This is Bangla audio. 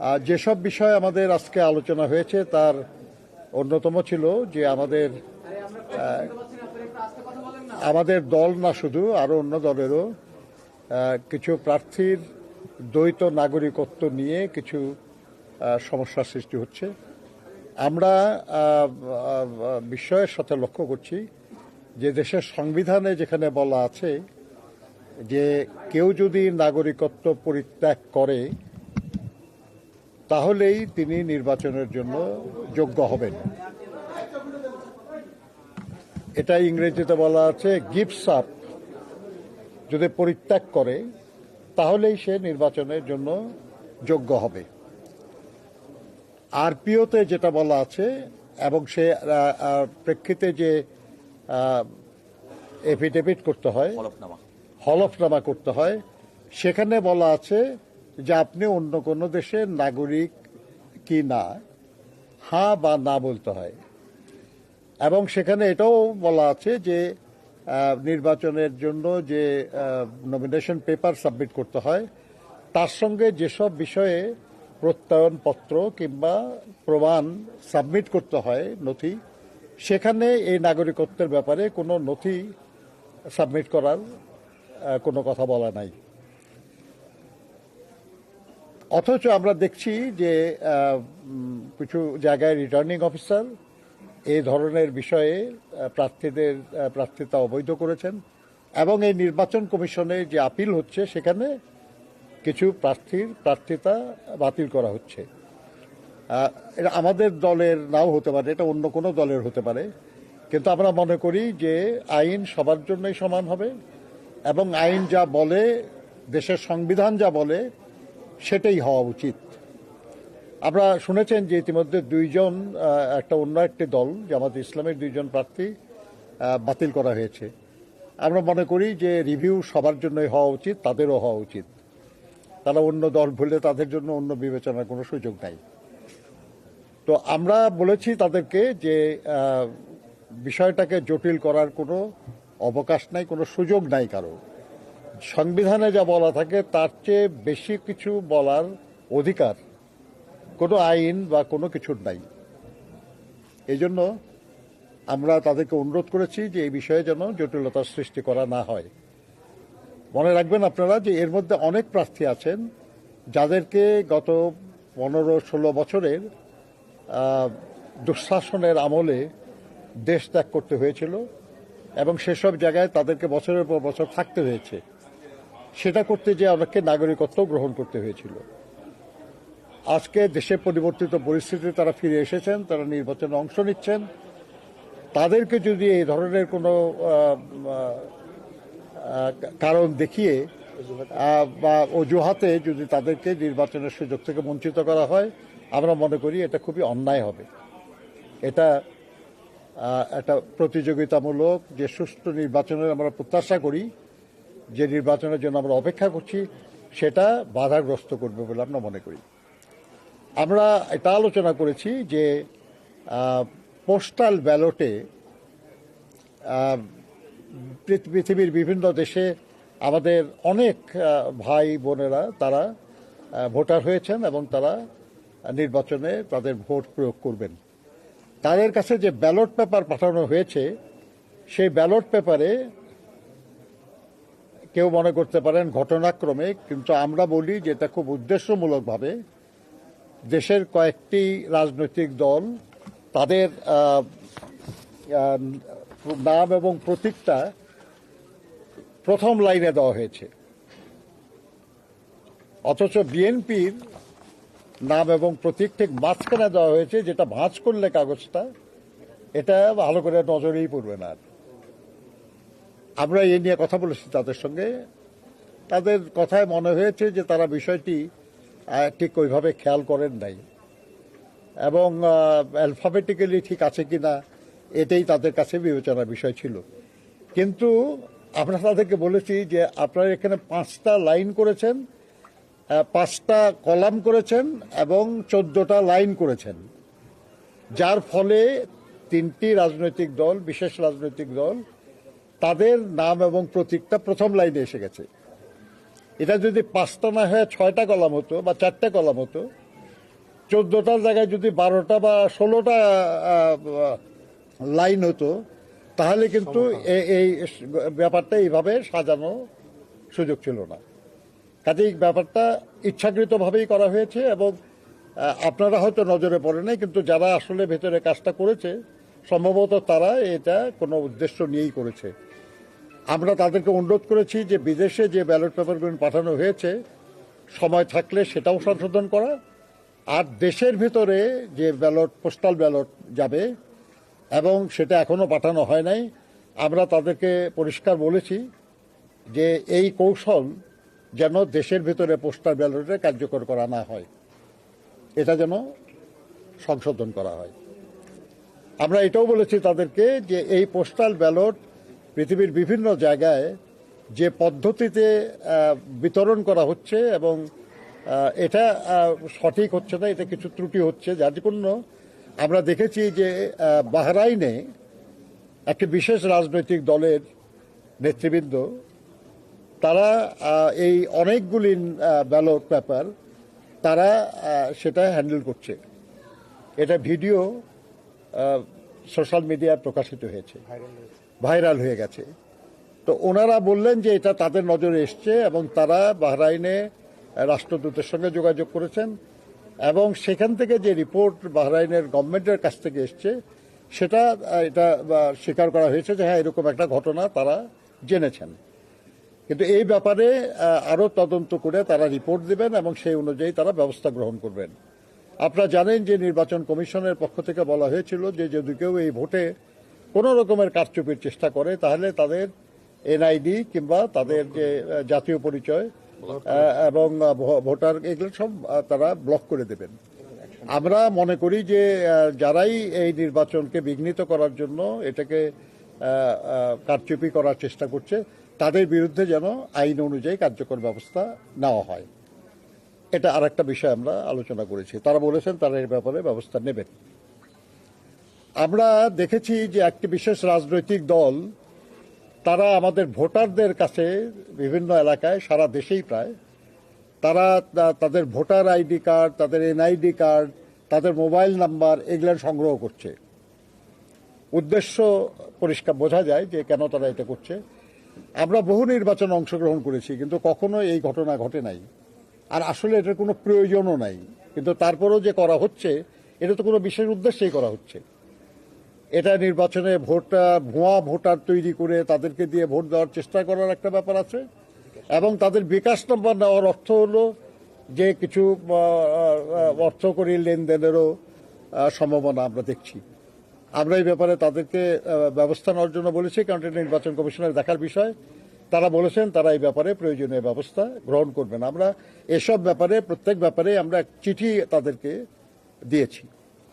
যেসব বিষয় আমাদের আজকে আলোচনা হয়েছে তার অন্যতম ছিল যে আমাদের আমাদের দল না শুধু আরও অন্য দলেরও কিছু প্রার্থীর দ্বৈত নাগরিকত্ব নিয়ে কিছু আহ, সমস্যার সৃষ্টি হচ্ছে। আমরা বিষয়ের সাথে লক্ষ্য করছি যে দেশের সংবিধানে যেখানে বলা আছে যে কেউ যদি নাগরিকত্ব পরিত্যাগ করে তাহলেই তিনি নির্বাচনের জন্য যোগ্য হবেন। এটা ইংরেজিতে বলা আছে গিফটস আপ যদি পরিত্যাগ করে তাহলেই সে নির্বাচনের জন্য যোগ্য হবে। আরপিওতে যেটা বলা আছে এবং সে প্রেক্ষিতে যে এফিডেভিট করতে হয় হলফনামা করতে হয় সেখানে বলা আছে যে আপনি অন্য কোনো দেশের নাগরিক কি না হ্যাঁ বা না বলতে হয়। এবং সেখানে এটাও বলা আছে যে নির্বাচনের জন্য যে নমিনেশন পেপার সাবমিট করতে হয়, তার সঙ্গে যেসব বিষয়ে প্রত্যয়নপত্র কিংবা প্রমাণ সাবমিট করতে হয় নথি, সেখানে এই নাগরিকত্বের ব্যাপারে কোনো নথি সাবমিট করার কোনো কথা বলা নাই। অথচ আমরা দেখছি যে কিছু জায়গায় রিটার্নিং অফিসার এই ধরনের বিষয়ে প্রার্থীদের প্রার্থিতা অবৈধ করেছেন এবং এই নির্বাচন কমিশনে যে আপিল হচ্ছে, সেখানে কিছু প্রার্থীর প্রার্থিতা বাতিল করা হচ্ছে। এটা আমাদের দলের নাও হতে পারে, এটা অন্য কোনো দলের হতে পারে। কিন্তু আমরা মনে করি যে, আইন সবার জন্যই সমান হবে এবং আইন যা বলে, দেশের সংবিধান যা বলে সেটাই হওয়া উচিত। আমরা শুনেছেন যে ইতিমধ্যে দুইজন একটা অন্য একটি দল, জামাত ইসলামের দুইজন প্রার্থী বাতিল করা হয়েছে। আমরা মনে করি যে রিভিউ সবার জন্যই হওয়া উচিত, তাদেরও হওয়া উচিত। তারা অন্য দল ভুলে তাদের জন্য অন্য বিবেচনার কোনো সুযোগ নাই। তো আমরা বলেছি তাদেরকে যে বিষয়টাকে জটিল করার কোনো অবকাশ নাই, কোনো সুযোগ নাই কারও। সংবিধানে যা বলা থাকে, তার চেয়ে বেশি কিছু বলার অধিকার কোনো আইন বা কোনো কিছুর নাই। এই জন্য আমরা তাদেরকে অনুরোধ করেছি যে এই বিষয়ে যেন জটিলতার সৃষ্টি করা না হয়। মনে রাখবেন আপনারা যে এর মধ্যে অনেক প্রার্থী আছেন, যাদেরকে গত পনেরো ষোলো বছরের দুঃশাসনের আমলে দেশ ত্যাগ করতে হয়েছিল এবং সেসব জায়গায় তাদেরকে বছরের পর বছর থাকতে হয়েছে। সেটা করতে যে অনেককে নাগরিকত্ব গ্রহণ করতে হয়েছিল। আজকে দেশে পরিবর্তিত পরিস্থিতিতে তারা ফিরে এসেছেন, তারা নির্বাচনে অংশ নিচ্ছেন। তাদেরকে যদি এই ধরনের কোনো কারণ দেখিয়ে বা অজুহাতে যদি তাদেরকে নির্বাচনের সুযোগ থেকে বঞ্চিত করা হয়, আমরা মনে করি এটা খুবই অন্যায় হবে। এটা একটা প্রতিযোগিতামূলক যে সুষ্ঠু নির্বাচনের আমরা প্রত্যাশা করি যে নির্বাচনের জন্য আমরা অপেক্ষা করছি, সেটা বাধাগ্রস্ত করবে বলে আমরা মনে করি। আমরা এটা আলোচনা করেছি যে পোস্টাল ব্যালটে পৃথিবীর বিভিন্ন দেশে আমাদের অনেক ভাই বোনেরা, তারা ভোটার হয়েছেন এবং তারা নির্বাচনে তাদের ভোট প্রয়োগ করবেন। তাদের কাছে যে ব্যালট পেপার পাঠানো হয়েছে, সেই ব্যালট পেপারে কেউ মনে করতে পারেন ঘটনাক্রমে, কিন্তু আমরা বলি যে এটা খুব উদ্দেশ্যমূলকভাবে দেশের কয়েকটি রাজনৈতিক দল তাদের নাম এবং প্রতীকটা প্রথম লাইনে দেওয়া হয়েছে অথচ বিএনপির নাম এবং প্রতীক ঠিক মাঝখানে দেওয়া হয়েছে, যেটা ভাঁজ করলে কাগজটা, এটা ভালো করে নজরেই পড়বে না। আমরা এই নিয়ে কথা বলেছি তাদের সঙ্গে। তাদের কথায় মনে হয়েছে যে তারা বিষয়টি ঠিক ওইভাবে খেয়াল করেন নাই। এবং অ্যালফাবেটিক্যালি ঠিক আছে কিনা, এটাই তাদের কাছে বিবেচনার বিষয় ছিল। কিন্তু আমরা তাদেরকে বলেছি যে আপনারা এখানে পাঁচটা লাইন করেছেন পাঁচটা কলাম করেছেন এবং চোদ্দটা লাইন করেছেন। যার ফলে তিনটি রাজনৈতিক দল, বিশেষ রাজনৈতিক দল তাদের নাম এবং প্রতীকটা প্রথম লাইনে এসে গেছে। এটা যদি পাঁচটা না হয়ে ছয়টা কলাম হতো বা চারটা কলাম হতো চোদ্দটার জায়গায় যদি বারোটা বা ষোলোটা লাইন হতো তাহলে কিন্তু এই ব্যাপারটা এইভাবে সাজানো সুযোগ ছিল না। কাজেই ব্যাপারটা ইচ্ছাকৃতভাবেই করা হয়েছে এবং আপনারা হয়তো নজরে পড়ে নাই কিন্তু যারা আসলে ভেতরে কাজটা করেছে সম্ভবত তারা এটা কোনো উদ্দেশ্য নিয়েই করেছে। আমরা তাদেরকে অনুরোধ করেছি যে বিদেশে যে ব্যালট পেপারগুলো পাঠানো হয়েছে, সময় থাকলে সেটাও সংশোধন করা। আর দেশের ভিতরে যে ব্যালট, পোস্টাল ব্যালট যাবে, এবং সেটা এখনও পাঠানো হয় নাই, আমরা তাদেরকে পরিষ্কার বলেছি যে এই কৌশল যেন দেশের ভিতরে পোস্টাল ব্যালটে কার্যকর করা না হয়। এটা যেন সংশোধন করা হয়। আমরা এটাও বলেছি তাদেরকে যে এই পোস্টাল ব্যালট পৃথিবীর বিভিন্ন জায়গায় যে পদ্ধতিতে বিতরণ করা হচ্ছে এবং এটা সঠিক হচ্ছে না, এটা কিছু ত্রুটি হচ্ছে, যার জন্য আমরা দেখেছি যে বাহরাইনে একটি বিশেষ রাজনৈতিক দলের নেতৃবৃন্দ, তারা এই অনেকগুলি ব্যালট পেপার তারা সেটা হ্যান্ডেল করছে। এটা ভিডিও সোশ্যাল মিডিয়ায় প্রকাশিত হয়েছে। ভাইরাল হয়ে গেছে। তো ওনারা বললেন যে এটা তাদের নজরে এসছে এবং তারা বাহরাইনে রাষ্ট্রদূতের সঙ্গে যোগাযোগ করেছেন এবং সেখান থেকে যে রিপোর্ট বাহরাইনের গভর্নমেন্টের কাছ থেকে এসছে, সেটা এটা স্বীকার করা হয়েছে যে হ্যাঁ এরকম একটা ঘটনা তারা জেনেছেন। কিন্তু এই ব্যাপারে আরও তদন্ত করে তারা রিপোর্ট দেবেন এবং সেই অনুযায়ী তারা ব্যবস্থা গ্রহণ করবেন। আপনারা জানেন যে নির্বাচন কমিশনের পক্ষ থেকে বলা হয়েছিল যে যদি কেউ এই ভোটে কোনো রকমের কারচুপির চেষ্টা করে তাহলে তাদের এনআইডি কিংবা তাদের যে জাতীয় পরিচয় এবং ভোটার এগুলো সব তারা ব্লক করে দেবেন। আমরা মনে করি যে যারাই এই নির্বাচনকে বিঘ্নিত করার জন্য এটাকে কারচুপি করার চেষ্টা করছে তাদের বিরুদ্ধে যেন আইন অনুযায়ী কার্যকর ব্যবস্থা নেওয়া হয়। এটা আর একটা বিষয় আমরা আলোচনা করেছি। তারা বলেছেন তারা এর ব্যাপারে ব্যবস্থা নেবেন। আমরা দেখেছি যে একটি বিশেষ রাজনৈতিক দল, তারা আমাদের ভোটারদের কাছে বিভিন্ন এলাকায়, সারা দেশেই প্রায়, তারা তাদের ভোটার আইডি কার্ড, তাদের এনআইডি কার্ড, তাদের মোবাইল নাম্বার এগুলো সংগ্রহ করছে। উদ্দেশ্য পরিষ্কার বোঝা যায় যে কেন তারা এটা করছে। আমরা বহু নির্বাচনে অংশগ্রহণ করেছি, কিন্তু কখনো এই ঘটনা ঘটে নাই। আর আসলে এটার কোনো প্রয়োজনও নাই। কিন্তু তারপরেও যে করা হচ্ছে, এটা তো কোনো বিশেষ উদ্দেশ্যেই করা হচ্ছে। এটা নির্বাচনে ভোটটা, ভুয়া ভোটার তৈরি করে তাদেরকে দিয়ে ভোট দেওয়ার চেষ্টা করার একটা ব্যাপার আছে। এবং তাদের বিকাশ নম্বর নেওয়ার অর্থ হলো যে কিছু অর্থকরী লেনদেনেরও সম্ভাবনা আমরা দেখছি। আমরা এই ব্যাপারে তাদেরকে ব্যবস্থা নেওয়ার জন্য বলেছি, কারণ এটা নির্বাচন কমিশনের দেখার বিষয়। তারা বলেছেন তারা এই ব্যাপারে প্রয়োজনীয় ব্যবস্থা গ্রহণ করবেন। আমরা এসব ব্যাপারে, প্রত্যেক ব্যাপারে আমরা চিঠি তাদেরকে দিয়েছি।